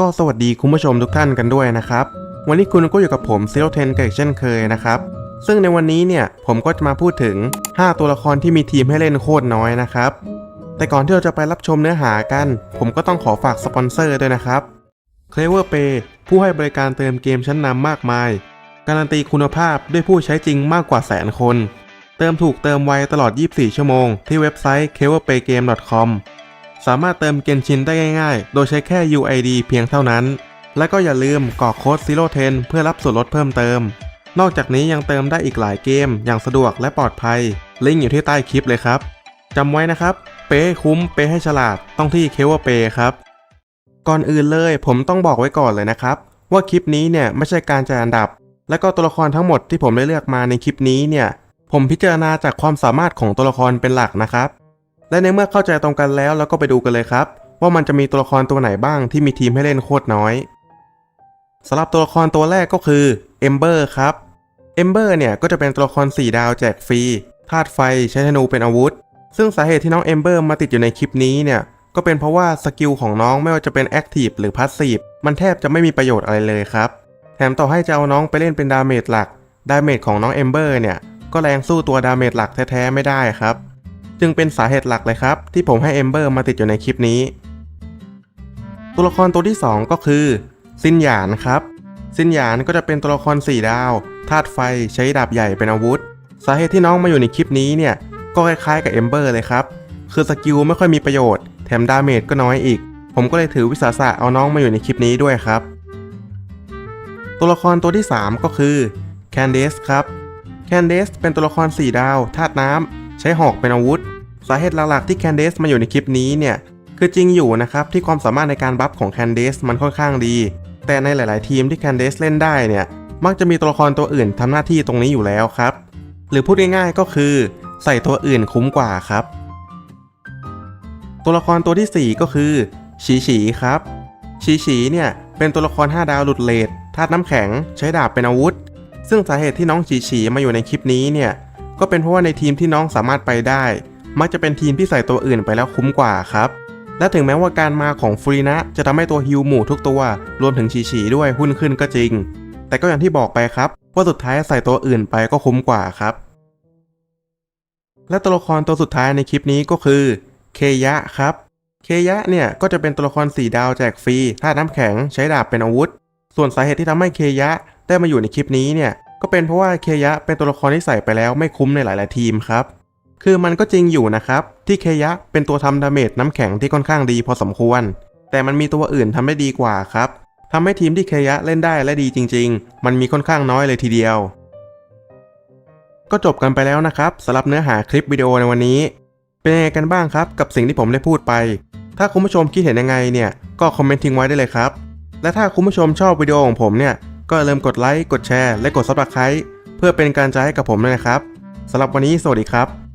ก็สวัสดีคุณผู้ชมทุกท่านกันด้วยนะครับ วันนี้คุณก็อยู่กับผมซีโร่เทนกันอีกเช่นเคยนะครับ ซึ่งในวันนี้เนี่ยผมก็จะมาพูดถึง 5 ตัวละครที่มีทีมให้เล่นโคตรน้อยนะครับ แต่ก่อนที่เราจะไปรับชมเนื้อหากัน ผมก็ต้องขอฝากสปอนเซอร์ด้วยนะครับ Clever Pay ผู้ให้บริการเติมเกมชั้นนำมากมาย การันตีคุณภาพด้วยผู้ใช้จริงมากกว่าแสนคน เติมถูกเติมไวตลอด 24 ชั่วโมง ที่เว็บไซต์ cleverpaygame.com สามารถเติมเกนชินได้ง่ายๆ โดยใช้แค่ UID เพียงเท่านั้น และก็อย่าลืมกรอกโค้ด Zero Ten เพื่อรับส่วนลดเพิ่มเติม นอกจากนี้ยังเติมได้อีกหลายเกม อย่างสะดวกและปลอดภัย ลิงก์อยู่ที่ใต้คลิปเลยครับจำไว้นะครับ เป๊ให้คุ้ม เป๊ให้ฉลาด ต้องที่เคเวอร์เปครับ ก่อนอื่นเลยผมต้องบอกไว้ก่อนเลยนะครับ ว่าคลิปนี้เนี่ยไม่ใช่การจัดอันดับ และก็ตัวละครทั้งหมดที่ผมได้เลือกมาในคลิปนี้เนี่ย ผมพิจารณาจากความสามารถของตัวละครเป็นหลักนะครับ และในเมื่อเข้าใจตรงกันแล้วเราก็ไปดูกันเลยครับ ว่ามันจะมีตัวละครตัวไหนบ้างที่มีทีมให้เล่นโคตรน้อยสำหรับตัวละครตัวแรกก็คือ Ember ครับ Ember เนี่ยก็จะเป็นตัวละคร 4 ดาวแจกฟรีธาตุไฟใช้ธนูเป็นอาวุธ ซึ่งสาเหตุที่น้อง Ember มาติดอยู่ในคลิปนี้เนี่ยก็เป็นเพราะว่าสกิลของน้องไม่ว่าจะเป็น Active หรือ Passive มันแทบจะไม่มีประโยชน์อะไรเลยครับ แถมต่อให้จะเอาน้องไปเล่นเป็นดาเมจหลัก ดาเมจของน้อง Ember เนี่ยก็แรงสู้ตัวดาเมจหลักแท้ๆไม่ได้ครับ จึงเป็นสาเหตุหลักเลยครับ ที่ผมให้ Ember มาติดอยู่ในคลิปนี้ ตัวละครตัวที่ 2 ก็คือ ซินหยานครับ ซินหยานก็จะเป็นตัวละคร 4 ดาวธาตุไฟใช้ดาบใหญ่เป็นอาวุธ สาเหตุที่น้องมาอยู่ในคลิปนี้เนี่ยก็คล้ายๆกับ Ember เลยครับ คือสกิลไม่ค่อยมีประโยชน์ แถมดาเมจก็น้อยอีก ผมก็เลยถือวิสาสะเอาน้องมาอยู่ในคลิปนี้ด้วยครับ ตัวละครตัวที่ 3 ก็คือ Candace ครับ Candace เป็นตัวละคร 4 ดาวธาตุน้ำ ช้หอกเป็นอาวุธ สาเหตุหลักๆที่ Candace มาอยู่ในคลิปนี้เนี่ยคือจริงอยู่นะครับที่ความสามารถในการบัฟของ Candace มันค่อนข้างดี แต่ในหลาย ๆ ทีมที่ Candace เล่นได้เนี่ยมักจะมีตัวละครตัวอื่นทำหน้าที่ตรงนี้อยู่แล้วครับ หรือพูดง่ายๆก็คือ ใส่ตัวอื่นคุ้มกว่าครับ ตัวละครตัวทีสี่4 ก็คือฉีฉีครับฉีฉีเนี่ยเป็นตัวละคร 5 ดาวหลุดเลดธาตุน้ำแข็งใช้ดาบเป็นอาวุธ ซึ่งสาเหตุที่น้องฉีฉีมาอยู่ในคลิปนี้เนี่ย ก็เป็นเพราะว่าในทีมที่น้องสามารถไปได้ มักจะเป็นทีมที่ใส่ตัวอื่นไปแล้วคุ้มกว่าครับและถึงแม้ว่าการมาของฟรีนะจะทำให้ตัวฮิวหมู่ทุกตัว รวมถึงฉีฉีด้วยหุ้นขึ้นก็จริง แต่ก็อย่างที่บอกไปครับ ว่าสุดท้ายใส่ตัวอื่นไปก็คุ้มกว่าครับ และตัวละครตัวสุดท้ายในคลิปนี้ก็คือ เคยะครับ เคยะเนี่ยก็จะเป็นตัวละคร4ดาวแจกฟรีธาตุน้ำแข็งใช้ดาบเป็นอาวุธ ส่วนสาเหตุที่ทำให้เคยะได้มาอยู่ในคลิปนี้เนี่ย ก็เป็นเพราะว่าเคยะเป็นตัวละครที่ใส่ไปแล้วไม่คุ้มในหลาย ๆ ทีมครับ คือมันก็จริงอยู่นะครับ ที่เคยะเป็นตัวทำดาเมจน้ำแข็งที่ค่อนข้างดีพอสมควร แต่มันมีตัวอื่นทำได้ดีกว่าครับทำให้ทีมที่เคยะเล่นได้และดีจริง ๆ มันมีค่อนข้างน้อยเลยทีเดียว ก็จบกันไปแล้วนะครับสำหรับเนื้อหาคลิปวิดีโอในวันนี้ เป็นยังไงกันบ้างครับ กับสิ่งที่ผมได้พูดไป ถ้าคุณผู้ชมคิดเห็นยังไงเนี่ยก็คอมเมนต์ทิ้งไว้ได้เลยครับ และถ้าคุณผู้ชมชอบวิดีโอของผมเนี่ย ก็อย่าลืมกดไลค์ กดแชร์ และกด subscribe เพื่อเป็นการใจให้กับผมด้วยนะครับสำหรับวันนี้สวัสดีครับ